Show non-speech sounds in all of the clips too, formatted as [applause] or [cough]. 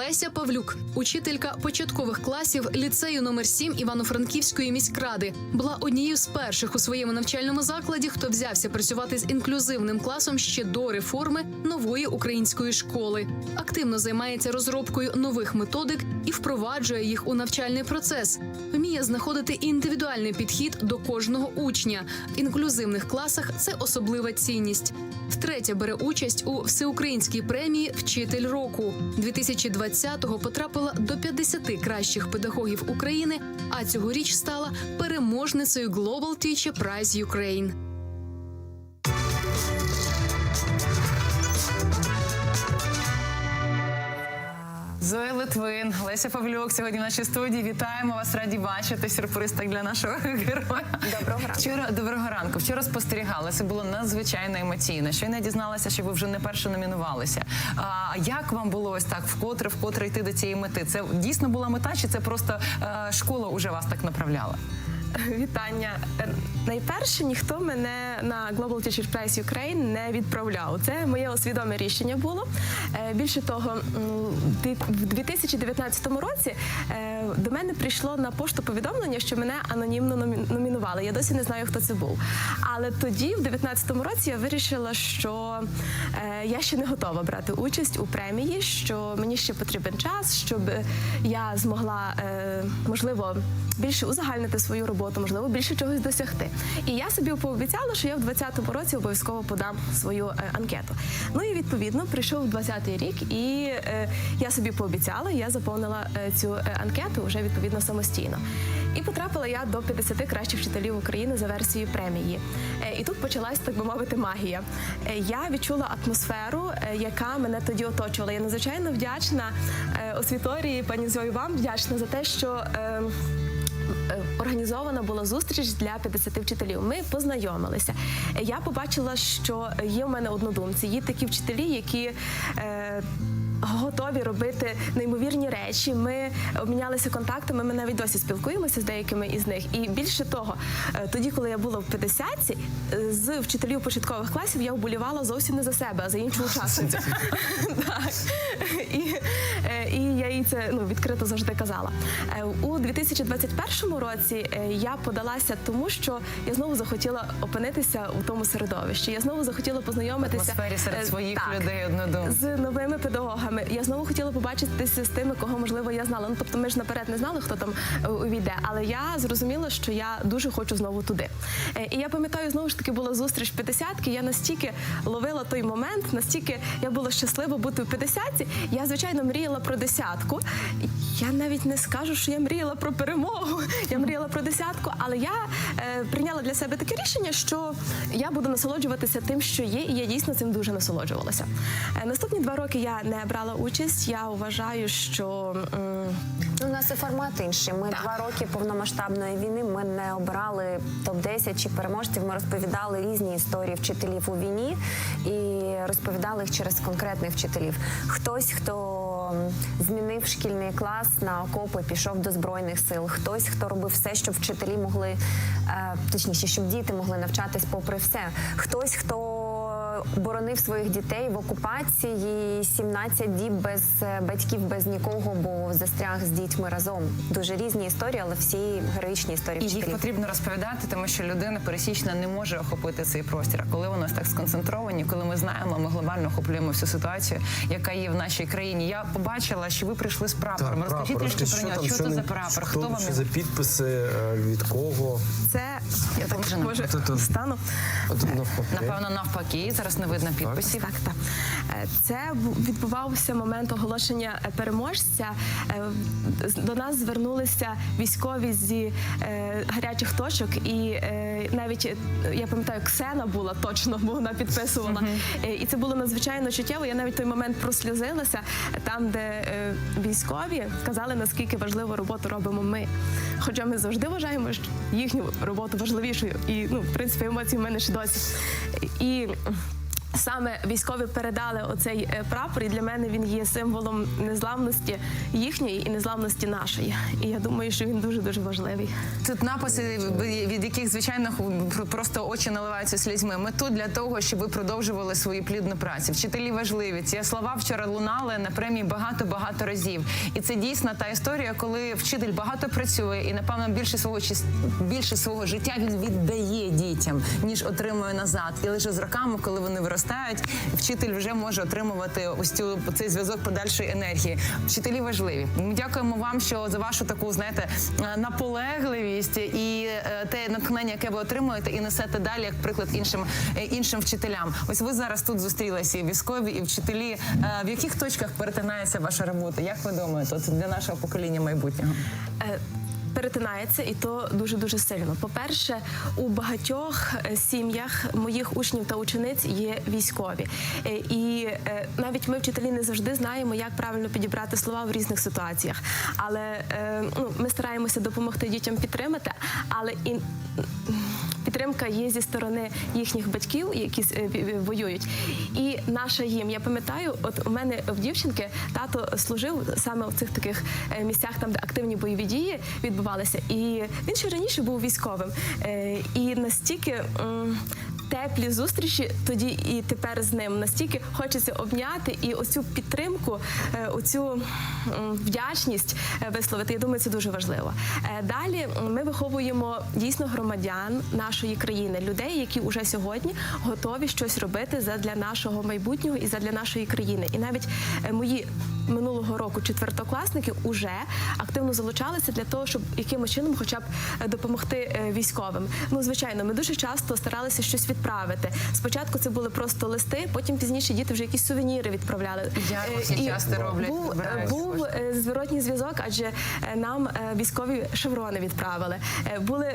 Леся Павлюк, учителька початкових класів ліцею номер 7 Івано-Франківської міськради, була однією з перших у своєму навчальному закладі, хто взявся працювати з інклюзивним класом ще до реформи нової української школи. Активно займається розробкою нових методик і впроваджує їх у навчальний процес. Вміє знаходити індивідуальний підхід до кожного учня. В інклюзивних класах це особлива цінність. Втретє бере участь у всеукраїнській премії Вчитель року. 2020-го потрапила до 50 кращих педагогів України, а цьогоріч стала переможницею Global Teacher Prize Ukraine. Литвин, Леся Павлюк сьогодні в нашій студії. Вітаємо вас, раді бачити. Сюрприз так для нашого [laughs] героя. Доброго ранку. Вчора доброго ранку. Вчора спостерігала. Це було надзвичайно емоційно. Щойно дізналася, що ви вже не перше номінувалися. А як вам було ось так, вкотре, вкотре йти до цієї мети? Це дійсно була мета, чи це просто е, школа уже вас так направляла? Вітання. Е, Найперше ніхто мене на Global Teacher Prize Ukraine не відправляв. Це моє свідоме рішення було. Е, Більше того, в 2019 році е, до мене прийшло на пошту повідомлення, що мене анонімно номінували. Я досі не знаю, хто це був. Але тоді, в 2019 році, я вирішила, що я ще не готова брати участь у премії, що мені ще потрібен час, щоб я змогла е, можливо більше узагальнити свою роботу, можливо, більше чогось досягти. І я собі пообіцяла, що я в 2020 році обов'язково подам свою е, анкету. Ну і відповідно прийшов 20-й рік, і е, я собі пообіцяла, я заповнила цю анкету вже відповідно самостійно. І потрапила я до 50 кращих вчителів України за версією премії. Е, І тут почалась, так би мовити, магія. Е, Я відчула атмосферу, е, яка мене тоді оточувала. Я надзвичайно вдячна освіторії, пані Зою, вам вдячна за те, що. е, е, Організована була зустріч для 50 вчителів. Ми познайомилися. Я побачила, що є в мене однодумці. Є такі вчителі, які е, готові робити неймовірні речі. Ми обмінялися контактами. Ми навіть досі спілкуємося з деякими із них. І більше того, е, тоді, коли я була в 50-ці, е, з вчителів початкових класів я вболівала зовсім не за себе, а за іншу [laughs] учасницю. [laughs] І, е, я їй це ну, відкрито завжди казала. У 2021 році я подалася тому, що я знову захотіла опинитися у тому середовищі. Я знову захотіла познайомитися В атмосфері серед своїх людей однодумців. з новими педагогами. Я знову хотіла побачитися з тими, кого можливо я знала. Ну тобто, ми ж наперед не знали, хто там е, увійде. Але я зрозуміла, що я дуже хочу знову туди. Е, І я пам'ятаю, знову ж таки була зустріч 50-ки. Я настільки ловила той момент, настільки я була щаслива бути в 50-ці. Я звичайно мріяла про десятку. Я навіть не скажу, що я мріяла про перемогу. Я мріяла про десятку, але я е, прийняла для себе таке рішення, що я буду насолоджуватися тим, що є, і я дійсно цим дуже насолоджувалася. Е, наступні два роки я не брала участь. Я вважаю, що Ну, У нас і формат інший. Ми два роки повномасштабної війни. Ми не обирали топ 10 чи переможців. Ми розповідали різні історії вчителів у війні і розповідали їх через конкретних вчителів. Хтось, хто змінив шкільний клас на окопи, пішов до збройних сил. Хтось, хто робив все, щоб вчителі могли, е, точніше, щоб діти могли навчатись попри все. Хтось, хто боронив своїх дітей в окупації 17 діб без е, батьків, без нікого, бо застряг з дітьми разом. Дуже різні історії, але всі героїчні історії І їх потрібно розповідати, тому що людина пересічна не може охопити цей простір. А коли у нас так сконцентровані, коли ми знаємо, ми глобально охоплюємо всю ситуацію, яка є в нашій країні. Я побачила, що ви прийшли з прапором. Розкажіть трішки про нього. Що це за прапор? Хто вам за підписи, е, від кого? це я так може стану. Напевно, навпаки, зараз не видно підписів. Так, так. Е, Це відбувався момент оголошення е, переможця. Е, До нас звернулися військові зі гарячих точок, і навіть я пам'ятаю, Ксена була точно, бо вона підписувала. І це було надзвичайно чуттєво. Я навіть той момент прослізилася там, де військові казали, наскільки важливу роботу робимо ми. Хоча ми завжди вважаємо що їхню роботу важливішою. І ну, в принципі, емоції в мене ще досі. І Саме військові передали оцей е, прапор, і для мене він є символом незламності їхньої і незламності нашої. І я думаю, що він дуже дуже важливий. Тут написи, від яких звичайно просто очі наливаються слізьми. Ми тут для того, щоб ви продовжували свою плідну працю. Вчителі важливі. Ці слова вчора лунали на премії багато багато разів. І це дійсно та історія, коли вчитель багато працює і напевно більше свого більше свого життя він віддає дітям, ніж отримує назад. І лише з роками, коли вони виростають, вчитель вже може отримувати ось цю цей зв'язок подальшої енергії. Вчителі важливі. Ми дякуємо вам, що за вашу таку знаєте е, наполегливість і е, те натхнення, яке ви отримуєте, і несете далі, як приклад іншим е, іншим вчителям. Ось ви зараз тут зустрілися і військові, і вчителі. В яких точках перетинається ваша робота? Як ви думаєте, от для нашого покоління майбутнього? Перетинається і то дуже дуже сильно. По-перше, у багатьох е, сім'ях моїх учнів та учениць є військові, Е, і е, навіть ми, вчителі, не завжди знаємо, як правильно підібрати слова в різних ситуаціях. Але ну, ми стараємося допомогти дітям підтримати, але і підтримка є зі сторони їхніх батьків, які е, воюють. І наша їм, я пам'ятаю, от у мене в дівчинки тато служив саме в цих таких е, місцях, там де активні бойові дії відбувалися. І він ще раніше був військовим. Е, І настільки. Теплі зустрічі тоді і тепер з ним настільки хочеться обняти і оцю підтримку, е, оцю вдячність е, висловити. Я думаю, це дуже важливо. Е, Далі ми виховуємо дійсно громадян нашої країни, людей, які вже сьогодні готові щось робити задля нашого майбутнього і задля нашої країни. І навіть мої минулого року четвертокласники вже активно залучалися для того, щоб якимось чином, хоча б е, допомогти е, військовим. Ну звичайно, ми дуже часто старалися щось відправити. Спочатку це були просто листи, потім пізніше діти вже якісь сувеніри відправляли. Ярмарки Е, і часто роблять, Був, був зворотній зв'язок, адже нам військові шеврони відправили. Були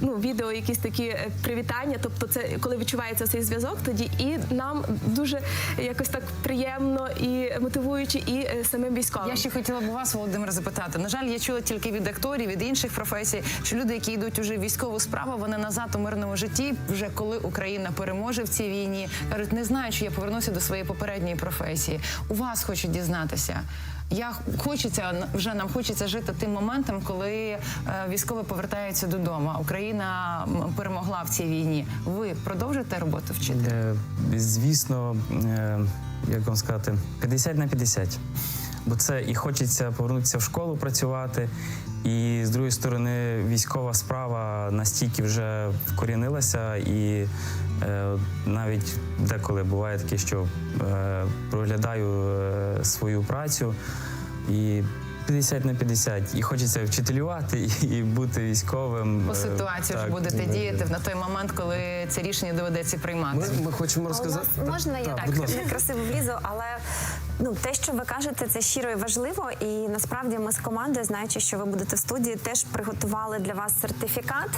ну, відео, якісь такі привітання. Тобто, це коли відчувається цей зв'язок, тоді і нам дуже якось так приємно і мотивуючи, і е, самим військовим. Я ще хотіла б вас, Володимир, запитати. На жаль, я чула тільки від акторів, від інших професій, що люди, які йдуть уже в військову справу, вони назад у мирному житті, вже коли Україна переможе в цій війні, кажуть, не знаю, чи я повернуся до своєї попередньої професії. У вас хочу дізнатися. Я хочеться вже нам хочеться жити тим моментом, коли е, військові повертаються додому. Україна перемогла в цій війні. Ви продовжите роботу вчити? Е, Звісно, е, як вам сказати, 50 на 50. Бо це і хочеться повернутися в школу працювати, і з другої сторони, військова справа настільки вже вкорінилася, і е, навіть деколи буває таке, що е, проглядаю е, свою працю і 50 на 50. І хочеться вчителювати і бути військовим. По Е, ситуації вже так, будете да, діяти на той момент, коли це рішення доведеться приймати. Ми, ми хочемо А у розказати. нас можна я Так, так, будь ласка. некрасиво влізу, але ну те, що ви кажете, це щиро і важливо. І насправді ми з командою, знаючи, що ви будете в студії, теж приготували для вас сертифікат,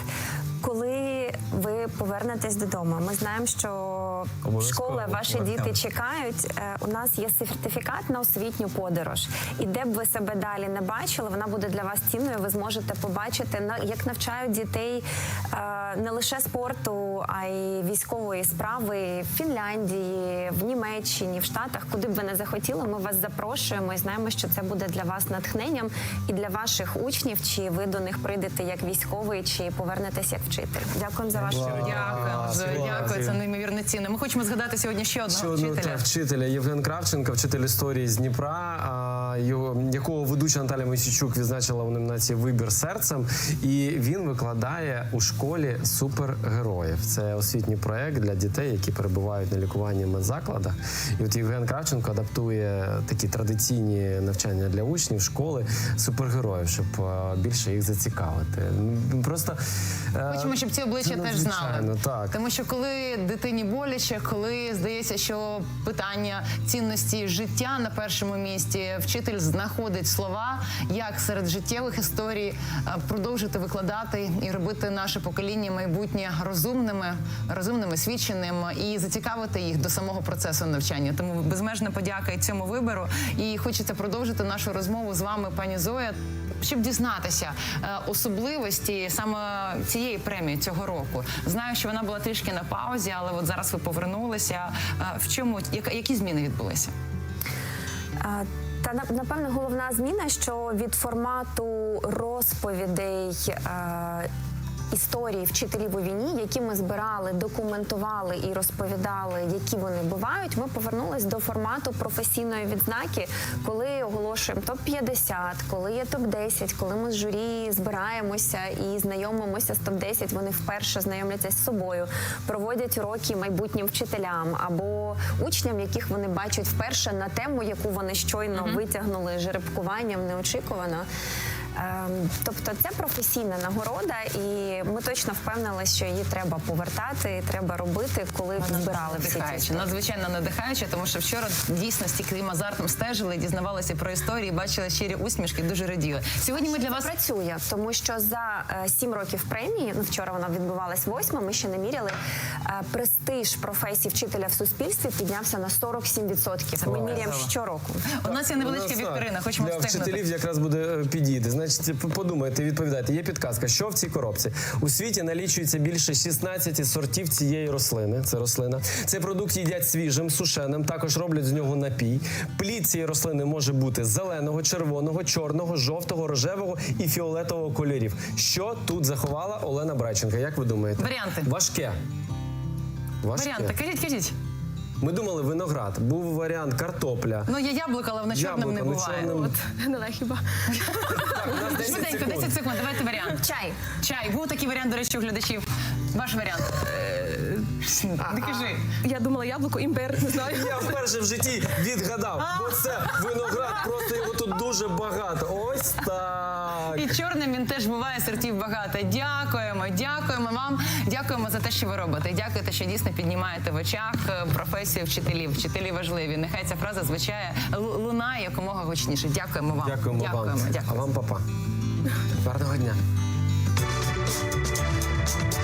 коли ви повернетесь додому. Ми знаємо, що школи ваші діти чекають. Е, У нас є сертифікат на освітню подорож. І де б ви себе далі не бачили, вона буде для вас цінною. Ви зможете побачити як навчають дітей е, не лише спорту, а й військової справи в Фінляндії, в Німеччині, в Штатах, куди б ви не захотіли. Ми вас запрошуємо і знаємо, що це буде для вас натхненням і для ваших учнів, чи ви до них прийдете як військовий, чи повернетесь як вчитель. Дякуємо за вашу Дякую, дякую. Це неймовірно цінно. Ми хочемо згадати сьогодні ще одного Ще одного вчителя. вчителя Євген Кравченко, вчитель історії з Дніпра, якого ведуча Наталя Мосійчук відзначила у номінації Вибір серцем. І він викладає у школі супергероїв. Це освітній проект для дітей, які перебувають на лікуванні в медзакладах. І от Євген Кравченко адаптує такі традиційні навчання для учнів школи супергероїв, щоб більше їх зацікавити. Ну, Просто е, Хочемо, щоб ці обличчя це теж знали. Так. Тому що коли дитині боляче, коли здається, що питання цінності життя на першому місці, вчитель знаходить слова, як серед життєвих історій е, продовжити викладати і робити наше покоління майбутнє розумними, розумними, свідченим і зацікавити їх до самого процесу навчання. Тому безмежна подяка і цьому вибору. І хочеться продовжити нашу розмову з вами, пані Зоя. щоб дізнатися е, особливості саме цієї премії цього року. Знаю, що вона була трішки на паузі, але от зараз ви повернулися. Е, В чому які зміни відбулися? Та напевно головна зміна, що від формату розповідей. Історії вчителів у війні, які ми збирали, документували і розповідали, які вони бувають. Ми повернулись до формату професійної відзнаки, коли оголошуємо топ 50 коли є топ 10 коли ми з журі збираємося і знайомимося з топ 10 Вони вперше знайомляться з собою, проводять уроки майбутнім вчителям або учням, яких вони бачать вперше на тему, яку вони щойно витягнули жеребкуванням неочікувано. Ем, Тобто це професійна нагорода, і ми точно впевнилися, що її треба повертати, і треба робити, коли збирали всі ці надихаюче, надзвичайно надихаюче, тому що вчора дійсно з азартом стежили, дізнавалися про історії, бачили щирі усмішки, дуже раділи. Сьогодні ми для вас працює, тому що за е, сім років премії, ну вчора вона відбувалась восьма, ми ще не міряли. е, Престиж професії вчителя в суспільстві піднявся на 47%. Ми міряємо щороку. у нас є невеличка У нас, так, вікторина. Хочемо для встигнути. вчителів якраз буде е, підійти. Значить, подумайте, відповідайте. Є підказка, що в цій коробці у світі налічується більше 16 сортів цієї рослини. Це рослина. Цей продукт їдять свіжим, сушеним. Також роблять з нього напій. Плід цієї рослини може бути зеленого, червоного, чорного, жовтого, рожевого і фіолетового кольорів. Що тут заховала Олена Брайченка? Як ви думаєте? Варіанти. Важке. Важке. Варіанти, кажіть, кажіть. Ми думали виноград. Був варіант картопля. Ну я яблука, але воно чорним не Яблука, ну, буває. чорним. От. Не хіба. Так, у нас 10 Швиденько, секунд. 10 секунд. Давайте варіант. Чай. Чай. Був такий варіант, до речі, у глядачів. Ваш варіант. Не кажи. Я думала яблуко, імбир, не знаю. Я вперше в житті відгадав, бо це виноград, просто його тут дуже багато. Ось так. І чорним він теж буває сортів багато. Дякуємо, дякуємо вам. Дякуємо за те, що ви робите. Дякуєте, що дійсно піднімаєте в очах е, професію вчителів. Вчителі важливі. Нехай ця фраза звучає лунає якомога гучніше. Дякуємо вам. Дякуємо, дякуємо, вам. дякуємо. А вам, папа. Гарного дня.